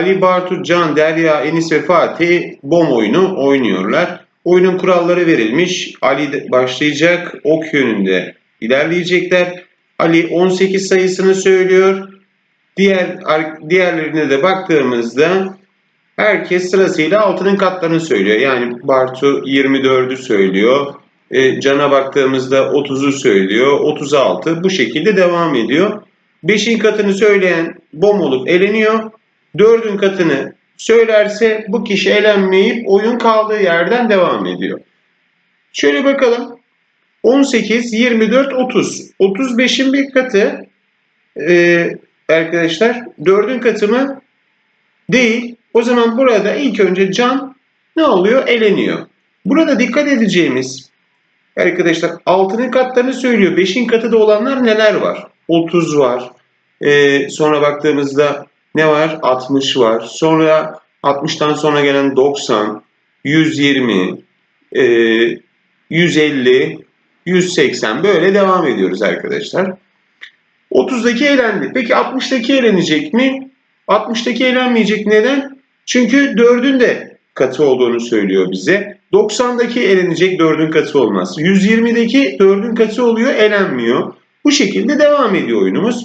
Ali, Bartu, Can, Derya, Enis ve Fatih bom oyunu oynuyorlar. Oyunun kuralları verilmiş. Ali başlayacak. Ok yönünde ilerleyecekler. Ali 18 sayısını söylüyor. Diğer diğerlerine de baktığımızda herkes sırasıyla altının katlarını söylüyor. Yani Bartu 24'ü söylüyor. E, Can'a baktığımızda 30'u söylüyor. 36 bu şekilde devam ediyor. 5'in katını söyleyen bom olup eleniyor. 4'ün katını söylerse bu kişi elenmeyip oyun kaldığı yerden devam ediyor. Şöyle bakalım. 18, 24, 30. 35'in bir katı e, arkadaşlar 4'ün katı mı? Değil. O zaman burada ilk önce can ne oluyor? Eleniyor. Burada dikkat edeceğimiz arkadaşlar altının katlarını söylüyor. 5'in katı da olanlar neler var? 30 var. Ee, sonra baktığımızda ne var? 60 var. Sonra 60'tan sonra gelen 90, 120, e, 150, 180 böyle devam ediyoruz arkadaşlar. 30'daki elendi. Peki 60'daki elenecek mi? 60'daki elenmeyecek. Neden? Çünkü 4'ün de katı olduğunu söylüyor bize. 90'daki elenecek 4'ün katı olmaz. 120'deki 4'ün katı oluyor, elenmiyor. Bu şekilde devam ediyor oyunumuz.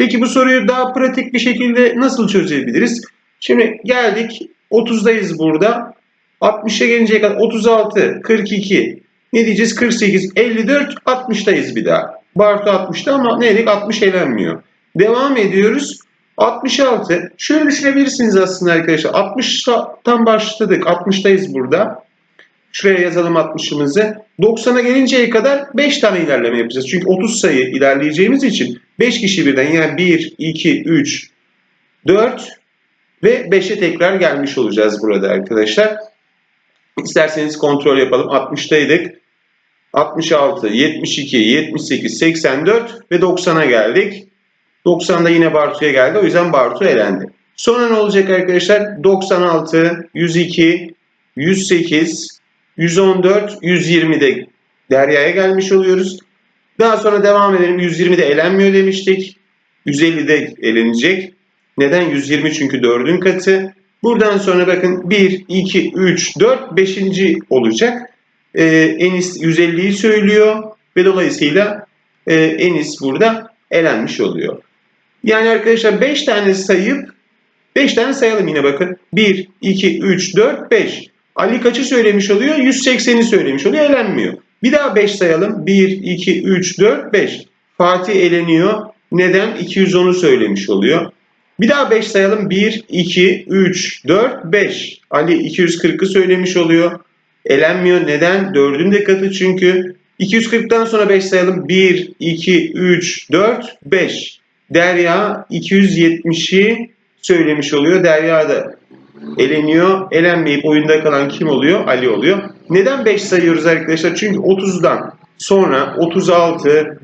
Peki bu soruyu daha pratik bir şekilde nasıl çözebiliriz? Şimdi geldik 30'dayız burada. 60'a gelinceye kadar 36, 42, ne diyeceğiz? 48, 54, 60'dayız bir daha. Bartu 60'ta ama ne dedik? 60 elenmiyor. Devam ediyoruz. 66. Şöyle düşünebilirsiniz aslında arkadaşlar. 60'tan başladık. 60'tayız burada. Şuraya yazalım 60'ımızı. 90'a gelinceye kadar 5 tane ilerleme yapacağız. Çünkü 30 sayı ilerleyeceğimiz için 5 kişi birden yani 1, 2, 3, 4 ve 5'e tekrar gelmiş olacağız burada arkadaşlar. İsterseniz kontrol yapalım. 60'taydık. 66, 72, 78, 84 ve 90'a geldik. 90'da yine Bartu'ya geldi. O yüzden Bartu elendi. Sonra ne olacak arkadaşlar? 96, 102, 108, 114, 120'de Derya'ya gelmiş oluyoruz. Daha sonra devam edelim. 120'de elenmiyor demiştik. 150'de elenecek. Neden? 120 çünkü 4'ün katı. Buradan sonra bakın 1, 2, 3, 4, 5. olacak. Ee, Enis 150'yi söylüyor ve dolayısıyla e, Enis burada elenmiş oluyor. Yani arkadaşlar 5 tane sayıp 5 tane sayalım yine bakın. 1, 2, 3, 4, 5. Ali kaçı söylemiş oluyor? 180'i söylemiş oluyor. Elenmiyor. Bir daha 5 sayalım. 1, 2, 3, 4, 5. Fatih eleniyor. Neden? 210'u söylemiş oluyor. Bir daha 5 sayalım. 1, 2, 3, 4, 5. Ali 240'ı söylemiş oluyor. Elenmiyor. Neden? 4'ün de katı çünkü. 240'tan sonra 5 sayalım. 1, 2, 3, 4, 5. Derya 270'i söylemiş oluyor. Derya da eleniyor. Elenmeyip oyunda kalan kim oluyor? Ali oluyor. Neden 5 sayıyoruz arkadaşlar? Çünkü 30'dan sonra 36,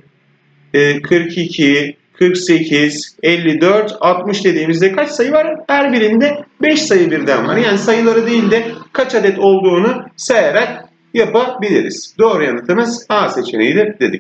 e, 42, 48, 54, 60 dediğimizde kaç sayı var? Her birinde 5 sayı birden var. Yani sayıları değil de kaç adet olduğunu sayarak yapabiliriz. Doğru yanıtımız A seçeneğidir dedik.